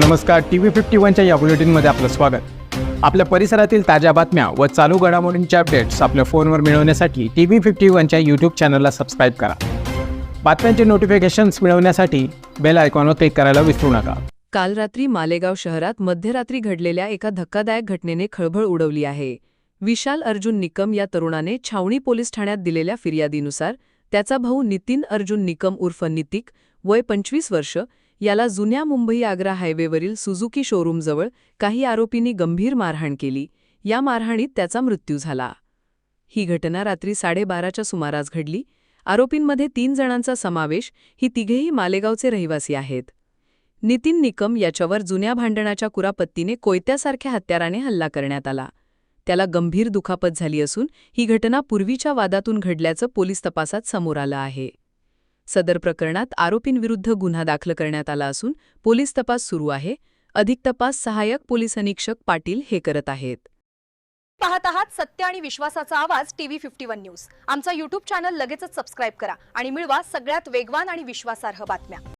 नमस्कार T V fifty वनच्या या बुलेटिनमध्ये आपलं स्वागत. आपल्या परिसरातील ताज्या बातम्या व चालू घडामोडींचे अपडेट्स आपल्या फोनवर मिळवण्यासाठी टी व्ही फिफ्टी वनच्या यूट्यूब चॅनलला सबस्क्राईब करा. बातम्यांचे नोटिफिकेशन्स मिळवण्यासाठी बेल आयकॉनवर क्लिक करायला विसरू नका. काल रात्री मालेगाव शहरात मध्यरात्री घडलेल्या एका धक्कादायक घटनेने खळबळ उडवली आहे. विशाल अर्जुन निकम या तरुणाने छावणी पोलीस ठाण्यात दिलेल्या फिर्यादीनुसार त्याचा भाऊ नितीन अर्जुन निकम उर्फ नितिक वय पंचवीस वर्ष याला जुन्या मुंबई आग्रा हायवेवरील सुझुकी शोरूमजवळ काही आरोपींनी गंभीर मारहाण केली. या मारहाणीत त्याचा मृत्यू झाला. ही घटना रात्री साडेबाराच्या सुमारास घडली. आरोपींमध्ये तीन जणांचा समावेश ही तिघेही मालेगावचे रहिवासी आहेत. नितीन निकम याच्यावर जुन्या भांडणाच्या कुरापत्तीने कोयत्यासारख्या हत्याराने हल्ला करण्यात आला. त्याला गंभीर दुखापत झाली असून ही घटना पूर्वीच्या वादातून घडल्याचं पोलीस तपासात समोर आलं आहे. सदर प्रकरणात आरोपींविरुद्ध गुन्हा दाखल करण्यात आला असून पोलीस तपास सुरू आहे. अधिक तपास सहाय्यक पोलीस अधीक्षक पाटील हे करत आहेत. पाहत आहात सत्य आणि विश्वासाचा आवाज टीव्ही फिफ्टी वन न्यूज. आमचा युट्यूब चॅनल लगेचच सबस्क्राईब करा आणि मिळवा सगळ्यात वेगवान आणि विश्वासार्ह बातम्या.